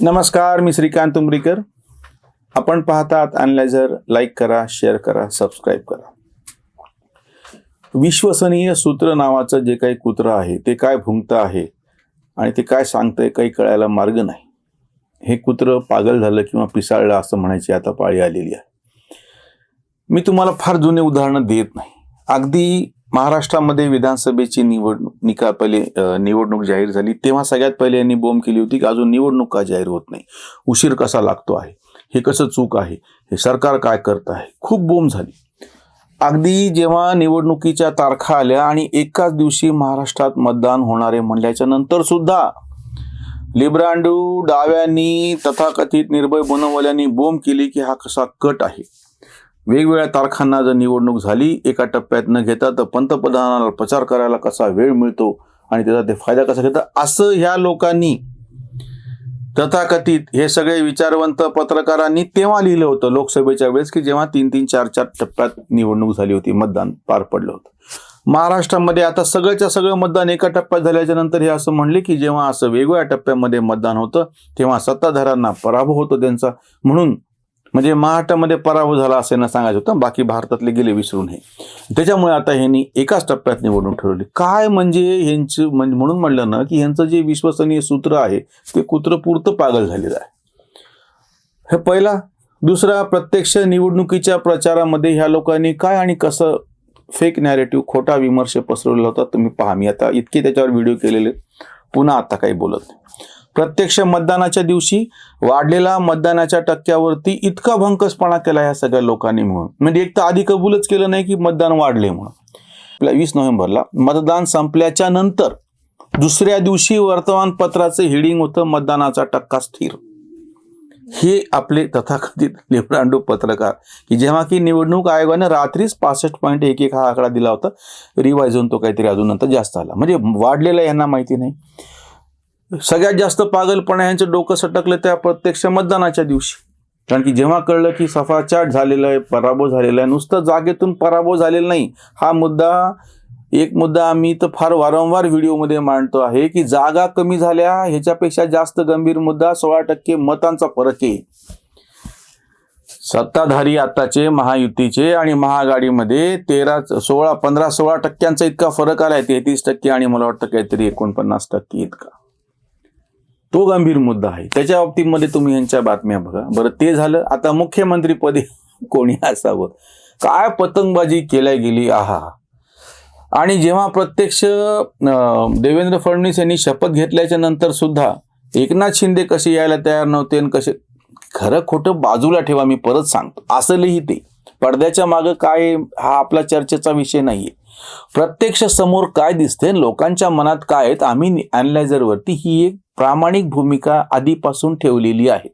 नमस्कार मी श्रीकांत उमरीकर. आपण पाहतात अनलायझर लाईक करा शेअर करा सबस्क्राईब करा. विश्वसनीय सूत्र नावाचं जे काही कुत्रं आहे ते काय भुंकतं आहे आणि ते काय सांगतंय काही कळायला मार्ग नाही. हे कुत्रं पागल झालं किंवा पिसाळलं असं म्हणायची आता पाळी आलेली आहे. मी तुम्हाला फार जुने उदाहरणं देत नाही. अगदी महाराष्ट्रामध्ये विधानसभेची निवडणूक निकाल पहिले निवडणूक जाहीर झाली. तेव्हा सगळ्यात पहिले यांनी बोंब केली होती की अजून निवडणूक का जाहीर होत नाही? उशीर कसा लागतो आहे? हे कसं चूक आहे? हे सरकार काय करत आहे? खूप बोंब झाली. अगदी जेव्हा निवडणुकीच्या तारखा आल्या आणि एकाच दिवशी महाराष्ट्रात मतदान होणारे म्हणल्याच्या नंतर सुद्धा लिब्रांडू डाव्यांनी तथाकथित निर्भय बनवल्यानी बोंब केली की हा कसा कट आहे? वेगवेगळ्या तारखांना जर निवडणूक झाली एका टप्प्यात न घेता तर पंतप्रधानाला प्रचार करायला कसा वेळ मिळतो आणि त्याचा ते फायदा कसा घेतात? असं ह्या लोकांनी तथाकथित हे सगळे विचारवंत पत्रकारांनी तेव्हा लिहिलं होतं लोकसभेच्या वेळेस की जेव्हा तीन तीन चार चार टप्प्यात निवडणूक झाली होती मतदान पार पडलं होतं. महाराष्ट्रामध्ये आता सगळ्याच्या सगळं मतदान एका टप्प्यात झाल्याच्यानंतर हे असं म्हणले की जेव्हा असं वेगवेगळ्या टप्प्यामध्ये मतदान होतं तेव्हा सत्ताधाऱ्यांना पराभव होतो त्यांचा. म्हणून म्हणजे महाराष्ट्रामध्ये पराभव झाला असं यांना सांगायचं होतं बाकी भारतातले गेले विसरून हे. त्याच्यामुळे आता ह्यांनी एकाच टप्प्यात निवडून ठरवली. काय म्हणजे ह्यांचं म्हणजे म्हणून म्हणलं ना की ह्यांचं जे विश्वसनीय सूत्र आहे ते कुत्रपुरतं पागल झालेलं आहे. हे पहिला. दुसरा प्रत्यक्ष निवडणुकीच्या प्रचारामध्ये ह्या लोकांनी काय आणि कसं फेक नॅरेटिव्ह खोटा विमर्श पसरवलेला होता तुम्ही पहा मी आता इतके त्याच्यावर व्हिडिओ केलेले पुन्हा आता काही बोलत नाही. प्रत्यक्ष मतदानाच्या दिवशी वाढलेला मतदानाच्या टक्क्यावरती इतका भंकसपणा केला ह्या सगळ्या लोकांनी म्हणून. म्हणजे एक तर आधी कबूलच केलं नाही की मतदान वाढले म्हणून. आपल्या वीस नोव्हेंबरला मतदान संपल्याच्या नंतर दुसऱ्या दिवशी वर्तमानपत्राचं हिडिंग होतं मतदानाचा टक्का स्थिर. हे आपले तथाकथित लेब्रांडो पत्रकार की जेव्हा की निवडणूक आयोगाने रात्रीच पासष्ट पॉईंट एक एक हा आकडा दिला होता. रिवाईज होऊन तो काहीतरी अजून नंतर जास्त आला. म्हणजे वाढलेला यांना माहिती नाही. सगळ्यात जास्त पागलपणा यांचं डोकं सटकलं त्या प्रत्यक्ष मतदानाच्या दिवशी. कारण की जेव्हा कळलं की सफाचाट झालेला आहे पराभव झालेला आहे नुसतं जागेतून पराभव झालेला नाही. हा मुद्दा एक मुद्दा आम्ही तर फार वारंवार व्हिडिओमध्ये मांडतो आहे की जागा कमी झाल्या ह्याच्यापेक्षा जास्त गंभीर मुद्दा सोळा टक्के मतांचा फरक आहे. सत्ताधारी आताचे महायुतीचे आणि महाआघाडीमध्ये तेरा सोळा पंधरा सोळा टक्क्यांचा इतका फरक आलाय तेहतीस टक्के आणि मला वाटतं काहीतरी एकोणपन्नास टक्के इतका. तो गंभीर मुद्दा आहे. त्याच्या बाबतीमध्ये तुम्ही यांच्या बातम्या बघा. बरं ते झालं. आता मुख्यमंत्रीपदी कोणी असावं? काय पतंगबाजी केल्या गेली? आहा. आणि जेव्हा प्रत्यक्ष देवेंद्र फडणवीस यांनी शपथ घेतल्याच्या नंतर सुद्धा एकनाथ शिंदे कसे यायला तयार नव्हते आणि कसे खरं खोटं बाजूला ठेवा मी परत सांगतो. असं लिहिते पडद्याच्या मागं काय हा आपला चर्चेचा विषय नाहीये. प्रत्यक्ष समोर काय दिसते लोकांच्या मनात काय आहेत आम्ही अनलायझरवरती ही एक प्रामाणिक भूमिका आधीपासून ठेवलेली आहे.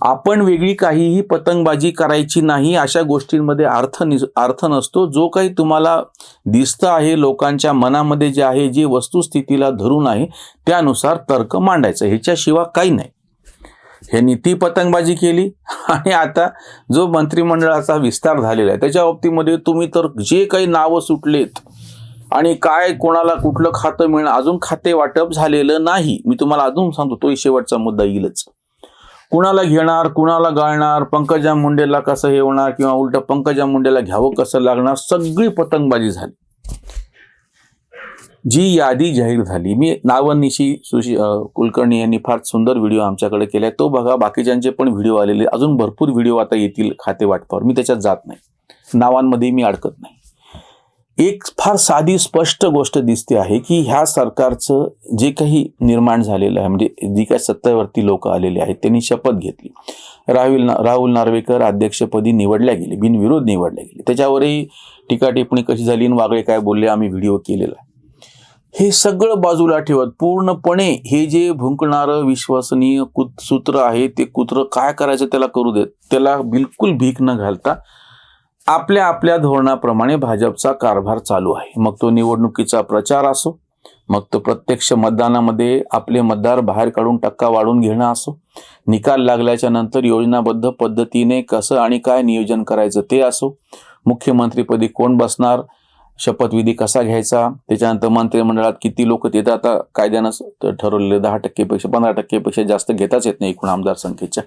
आपण वेगळी काहीही पतंगबाजी करायची नाही अशा गोष्टींमध्ये अर्थ नि अर्थ नसतो. जो काही तुम्हाला दिसतं आहे लोकांच्या मनामध्ये जे आहे जे वस्तुस्थितीला धरून आहे त्यानुसार तर्क मांडायचं. ह्याच्याशिवाय काही नाही. ह्यांनी ती पतंगबाजी केली. आणि आता जो मंत्रिमंडळाचा विस्तार झालेला आहे त्याच्या बाबतीमध्ये तुम्ही तर जे काही नावं सुटलेत आणि काय कोणाला कुठलं खातं मिळणं अजून खाते वाटप झालेलं नाही. मी तुम्हाला अजून सांगतो तो शेवटचा मुद्दा येईलच. कुणाला घेणार कुणाला गाळणार पंकजा मुंडेला कसं हे होणार किंवा उलट पंकजा मुंडेला घ्यावं कसं लागणार सगळी पतंगबाजी झाली. जी यादी जाहीर झाली. मी नावनिशी सुशी कुलकर्णी यांनी फार सुंदर व्हिडिओ आमच्याकडे केला तो बघा बाकीच्यांचे पण व्हिडिओ आलेले अजून भरपूर व्हिडिओ आता येतील खाते वाटपावर. मी त्याच्यात जात नाही. नावांमध्ये मी अडकत नाही. एक फार साधी स्पष्ट गोष्ट दिसते आहे की ह्या सरकारचं जे काही निर्माण झालेलं आहे म्हणजे जी काही सत्तेवरती लोक आलेले आहेत त्यांनी शपथ घेतली. राहुल राहुल नार्वेकर अध्यक्षपदी निवडल्या गेले बिनविरोध निवडल्या गेले. त्याच्यावरही टीका टिप्पणी कशी झाली आणि वागळे काय बोलले आम्ही व्हिडिओ केलेला आहे. हे सगळं बाजूला ठेवत पूर्णपणे हे जे भुंकणारं विश्वसनीय कुत सूत्र आहे ते कुत्र काय करायचं त्याला करू देत त्याला बिलकुल भीक न घालता आपल्या आपल्या धोरणाप्रमाणे भाजपचा कारभार चालू आहे. मग तो निवडणुकीचा प्रचार असो मग तो प्रत्यक्ष मतदानामध्ये आपले मतदार बाहेर काढून टक्का वाढून घेणं असो निकाल लागल्याच्या नंतर योजनाबद्ध पद्धतीने कसं आणि काय नियोजन करायचं ते असो मुख्यमंत्रीपदी कोण बसणार शपथविधी कसा घ्यायचा? त्याच्यानंतर मंत्रिमंडळात किती लोक तिथं आता कायद्यानं ठरवलेले दहा टक्केपेक्षा पंधरा टक्केपेक्षा जास्त घेताच येत नाही एकूण आमदार संख्येच्या.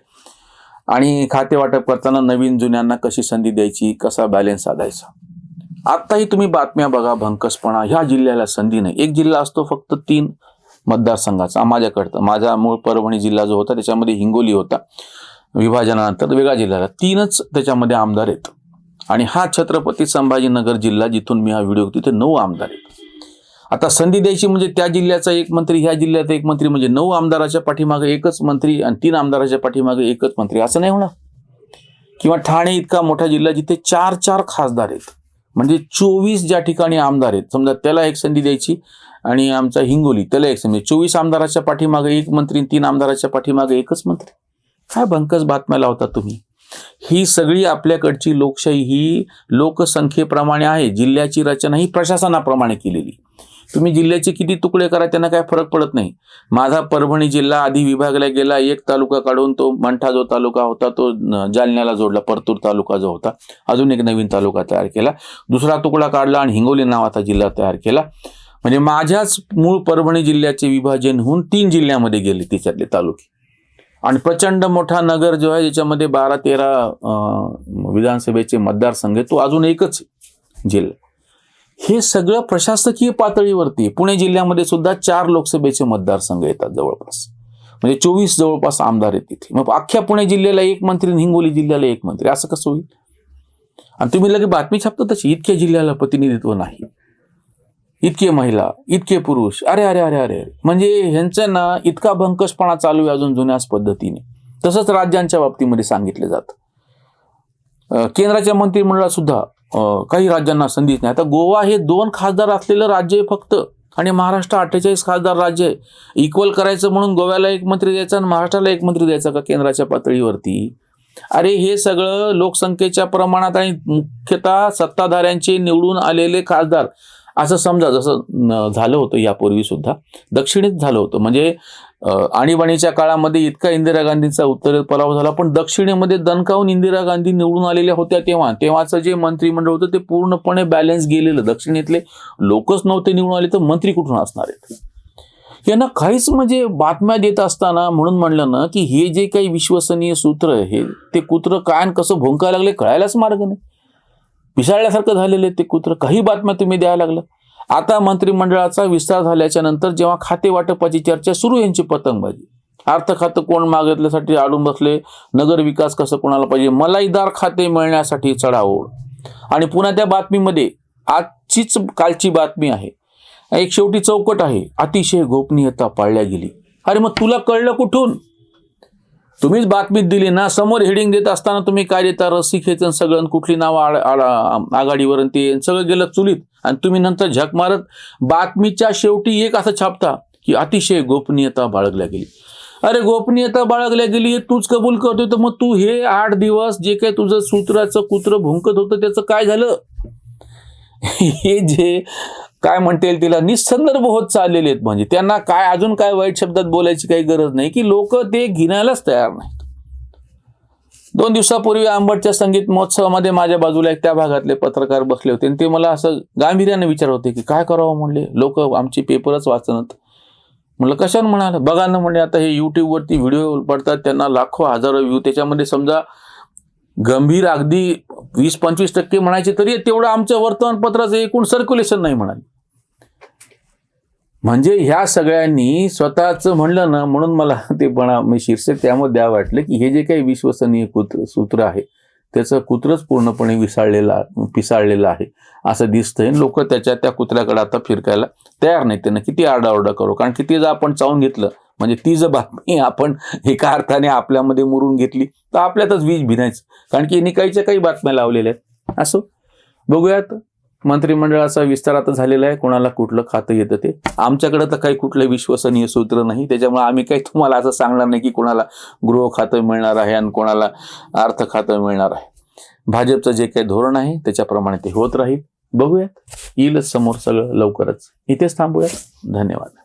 आणि खाते वाटप करताना नवीन जुन्यांना कशी संधी द्यायची? कसा बॅलेन्स साधायचा? आत्ताही तुम्ही बातम्या बघा भंकसपणा. ह्या जिल्ह्याला संधी नाही. एक जिल्हा असतो फक्त तीन मतदारसंघाचा. माझ्याकडं. माझा मूळ परभणी जिल्हा जो होता त्याच्यामध्ये हिंगोली होता. विभाजनानंतर वेगळा जिल्ह्याला. तीनच त्याच्यामध्ये आमदार आहेत. आणि हा छत्रपती संभाजीनगर जिल्हा जिथून मी हा व्हिडिओ तिथे नऊ आमदार आहेत. आता संधी द्यायची म्हणजे त्या जिल्ह्याचा एक मंत्री ह्या जिल्ह्याचा एक मंत्री म्हणजे नऊ आमदाराच्या पाठीमागे एकच मंत्री आणि तीन आमदाराच्या पाठीमागे एकच मंत्री. असं नाही होणार? किंवा ठाणे इतका मोठा जिल्हा जिथे चार चार खासदार आहेत. म्हणजे चोवीस ज्या ठिकाणी आमदार आहेत समजा त्याला एक संधी द्यायची आणि आमचा हिंगोली त्याला एक संधी. म्हणजे चोवीस आमदाराच्या पाठीमागे एक मंत्री तीन आमदाराच्या पाठीमागे एकच मंत्री. काय भंकस बातम्या लावता तुम्ही? ही सगळी आपल्याकडची लोकशाही ही लोकसंख्येप्रमाणे आहे जिल्ह्याची रचना ही प्रशासनाप्रमाणे केलेली. तुम्ही जिल्ह्याचे किती तुकडे करा त्यांना काय फरक पडत नाही. माझा परभणी जिल्हा आधी विभागला गेला एक तालुका काढून तो मंठा जो तालुका होता तो जालन्याला जोडला परतूर तालुका जो होता अजून एक नवीन तालुका तयार केला. दुसरा तुकडा काढला आणि हिंगोली नावाचा जिल्हा तयार केला. म्हणजे माझ्याच मूळ परभणी जिल्ह्याचे विभाजन होऊन तीन जिल्ह्यामध्ये गेले त्याच्यातले तालुके. आणि प्रचंड मोठा नगर जो आहे ज्याच्यामध्ये बारा तेरा विधानसभेचे मतदारसंघ आहे तो अजून एकच आहे जिल्हा हे सगळं प्रशासकीय पातळीवरती आहे. पुणे जिल्ह्यामध्ये सुद्धा चार लोकसभेचे मतदारसंघ येतात जवळपास. म्हणजे चोवीस जवळपास आमदार आहेत तिथे. मग अख्ख्या पुणे जिल्ह्याला एक मंत्री हिंगोली जिल्ह्याला एक मंत्री असं कसं होईल? आणि तुम्ही लगे बातमी छापता तशी इतक्या जिल्ह्याला प्रतिनिधित्व नाही. इतके महिला इतके पुरुष अरे अरे अरे अरे म्हणजे ह्यांचं ना इतका भंकसपणा चालू आहे अजून जुन्याच पद्धतीने. तसंच राज्यांच्या बाबतीमध्ये सांगितलं जातं. केंद्राच्या मंत्रिमंडळात सुद्धा काही राज्यांना संधीच नाही. आता गोवा हे दोन खासदार असलेलं राज्य आहे फक्त. आणि महाराष्ट्र अठ्ठेचाळीस खासदार राज्य आहे. इक्वल करायचं म्हणून गोव्याला एक मंत्री द्यायचा आणि महाराष्ट्राला एक मंत्री द्यायचा का केंद्राच्या पातळीवरती? अरे हे सगळं लोकसंख्येच्या प्रमाणात आणि मुख्यतः सत्ताधाऱ्यांचे निवडून आलेले खासदार असं समजा जसं झालं होतं यापूर्वी सुद्धा दक्षिणेत झालं होतं. म्हणजे आणीबाणीच्या काळामध्ये इतका इंदिरा गांधींचा उत्तर पराभव झाला पण दक्षिणेमध्ये दणकावून इंदिरा गांधी निवडून आलेल्या होत्या तेव्हा. तेव्हाचं जे मंत्रिमंडळ होतं ते पूर्णपणे बॅलन्स गेलेलं. दक्षिणेतले लोकच नव्हते निवडून आले तर मंत्री कुठून असणार आहेत? यांना काहीच म्हणजे बातम्या देत असताना म्हणून म्हणलं ना की हे जे काही विश्वसनीय सूत्र आहे हे ते कुत्र काय कसं भोंकायला लागले कळायलाच मार्ग नाही. पिसाळल्यासारखं झालेलं आहे ते कुत्र. काही बातम्या तुम्ही द्यायला लागलं. आता मंत्रिमंडळाचा विस्तार झाल्याच्यानंतर जेव्हा खाते वाटपाची चर्चा सुरू यांची पतंगबाजी. अर्थ खातं कोण मागितल्यासाठी आडून बसले? नगर विकास कसं कोणाला पाहिजे? मलाईदार खाते मिळण्यासाठी चढाओढ. आणि पुन्हा त्या बातमीमध्ये आजचीच कालची बातमी आहे. एक शेवटी चौकट आहे. अतिशय गोपनीयता पाळल्या गेली. अरे मग तुला कळलं कुठून? तुम्हीच बातमीत दिली ना समोर हेडिंग देत असताना तुम्ही काय देता? रस्सी खेचन सगळं कुठली नावं आघाडीवर ते सगळं गेलं चुलीत. आणि तुम्ही नंतर झक मारत बातमीच्या शेवटी एक असं छापता की अतिशय गोपनीयता बाळगल्या गेली. अरे गोपनीयता बाळगल्या गेली तूच कबूल करतोय तर मग तू हे आठ दिवस जे काही तुझं सूत्राचं कुत्र भुंकत होतं त्याचं काय झालं? हे जे काय म्हणता येईल तिला? निसंदर्भ होत चाललेले आहेत म्हणजे. त्यांना काय अजून काय वाईट शब्दात बोलायची काही गरज नाही की लोक ते घेण्यालाच तयार नाहीत. दोन दिवसापूर्वी आंबटच्या संगीत महोत्सवामध्ये माझ्या बाजूला एक त्या भागातले पत्रकार बसले होते. आणि ते मला असं गांभीर्याने विचार होते की काय करावं? म्हणले. लोक आमची पेपरच वाचनत. म्हणलं कशानं म्हणाल? बघा ना म्हणजे आता हे युट्यूबवरती व्हिडिओ पडतात. त्यांना लाखो हजारो व्ह्यू. त्याच्यामध्ये समजा गंभीर अगदी वीस पंचवीस टक्के म्हणायचे तरी तेवढं आमच्या वर्तमानपत्राचं एकूण सर्क्युलेशन नाही म्हणाले. म्हणजे ह्या सगळ्यांनी स्वतःचं म्हणलं ना म्हणून मला ते पणा मी शीर्षक त्यामध्ये द्या वाटलं की हे जे काही विश्वसनीय कुत्र सूत्र आहे त्याचं कुत्रच पूर्णपणे विसाळलेला पिसाळलेलं आहे असं दिसतंय. लोक त्याच्या त्या कुत्र्याकडे आता फिरकायला तयार नाही त्यांना. किती आरडाओरडा करू? कारण किती जर आपण चावून घेतलं म्हणजे ती जर बातमी आपण एका अर्थाने आपल्यामध्ये मुरून घेतली तर आपल्यातच वीज भिनायचं. कारण की यांनी काहीच्या काही बातम्या लावलेल्या आहेत. असो. बघूयात. मंत्रिमंडळाचा विस्तार आता झालेला आहे. कोणाला कुठलं खातं येतं ते? आमच्याकडे तर काही कुठलं विश्वसनीय सूत्र नाही. त्याच्यामुळे आम्ही काही तुम्हाला असं सांगणार नाही की कोणाला गृह खातं मिळणार आहे आणि कोणाला अर्थ खातं मिळणार आहे. भाजपचं जे काही धोरण आहे त्याच्याप्रमाणे ते होत राहील. बघूयात. येईलच समोर सगळं लवकरच. इथेच थांबूयात. धन्यवाद.